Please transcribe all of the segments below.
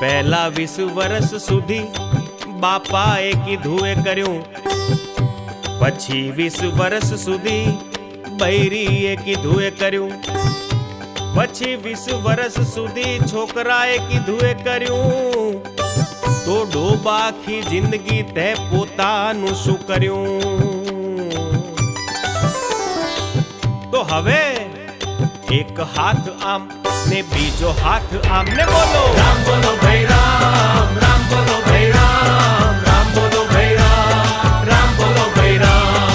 પહેલા વીસ વર્ષ સુધી બાપાએ કીધું એ કર્યું. પછી વીસ વર્ષ સુધી બૈરીએ કીધું એ કર્યું. પછી વીસ વર્ષ સુધી છોકરાએ કીધું એ કર્યું. તો ડોબાખી જિંદગી તે પોતાનું શું કર્યું? તો હવે એક હાથ આમ ને બીજો હાથ આમને બોલો. રામ બોલો ભાઈ રામ રામ બોલો ભાઈ રામ રામ બોલો ભાઈ રામ રામ બોલો ભાઈ રામ.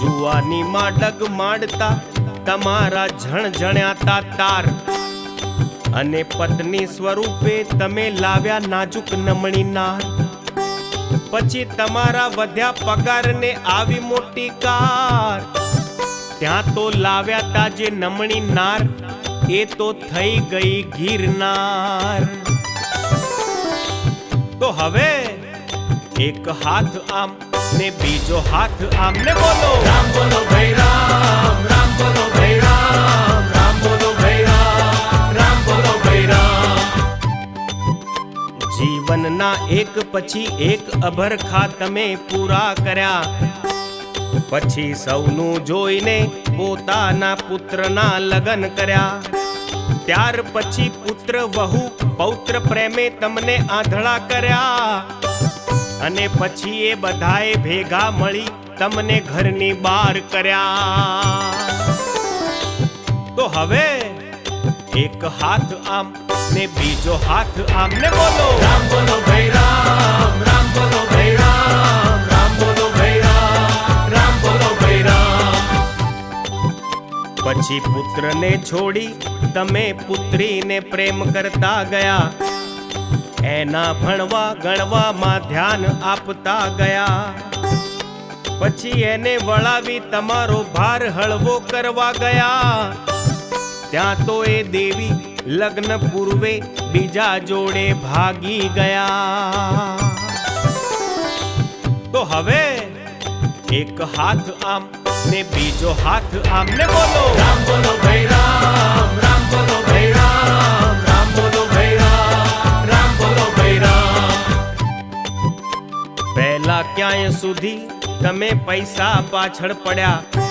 જુવાનીમાં ડગ માંડતા તમારા ઝણઝણ્યાતા તાર. અને પત્ની સ્વરૂપે તમે લાવ્યા નાજુક નમણી નાર. પછી તમારા વધ્યા પગારને આવી મોટી કાર. ત્યાં તો લાવ્યા તા જે નમણી નાર એ તો થઈ ગઈ ગિરનાર. તો હવે એક હાથ આમ ને બીજો હાથ આમ ને બોલો. રામ બોલો ભાઈ રામ રામ બોલો ભાઈ રામ રામ બોલો ભાઈ રામ રામ બોલો ભાઈ રામ. જીવનના એક પછી એક અભરખા તમે પૂરા કર્યા. પછી સૌનું જોઈને પોતાના પુત્રના લગ્ન કર્યા. ત્યાર પછી પુત્ર વહુ પૌત્ર પ્રેમે તમને આંધળા કર્યા. અને પછી એ બધાએ ભેગા મળી તમને ઘરની બહાર કર્યા. તો હવે એક હાથ આમ ને બીજો હાથ આમ. ને બોલો. રામ બોલો ભૈરામ રામ બોલો ભાઈ પછી પુત્રને છોડી તમે પુત્રીને પ્રેમ કરતા ગયા એના ભણવા ગણવામાં ધ્યાન આપતા ગયા પછી એને વળાવી તમારો ભાર હળવો કરવા ગયા ત્યાં તો એ દેવી લગ્ન પૂર્વે બીજા જોડે ભાગી ગયા તો હવે એક હાથ આમ ને બીજો હાથ આમને બોલો. રામ બોલો ભાઈ રામ રામ બોલો ભાઈ રામ રામ બોલો ભાઈ રામ રામ બોલો ભાઈ રામ. પહેલા ક્યાંય સુધી તમે પૈસા પાછળ પડ્યા?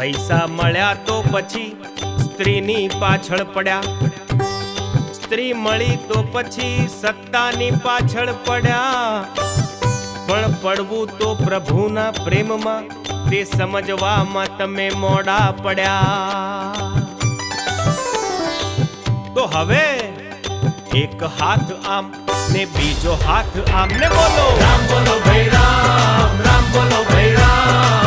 પૈસા મળ્યા તો પછી સ્ત્રીની પાછળ પડ્યા. સ્ત્રી મળી તો પછી સત્તાની પાછળ પડ્યા. પણ પડવું તો પ્રભુના પ્રેમમાં તે સમજવામાં તમે મોડા પડ્યા. તો હવે એક હાથ આમ ને બીજો હાથ આમ ને બોલો. રામ બોલો ભૈરામ રામ બોલો ભૈરામ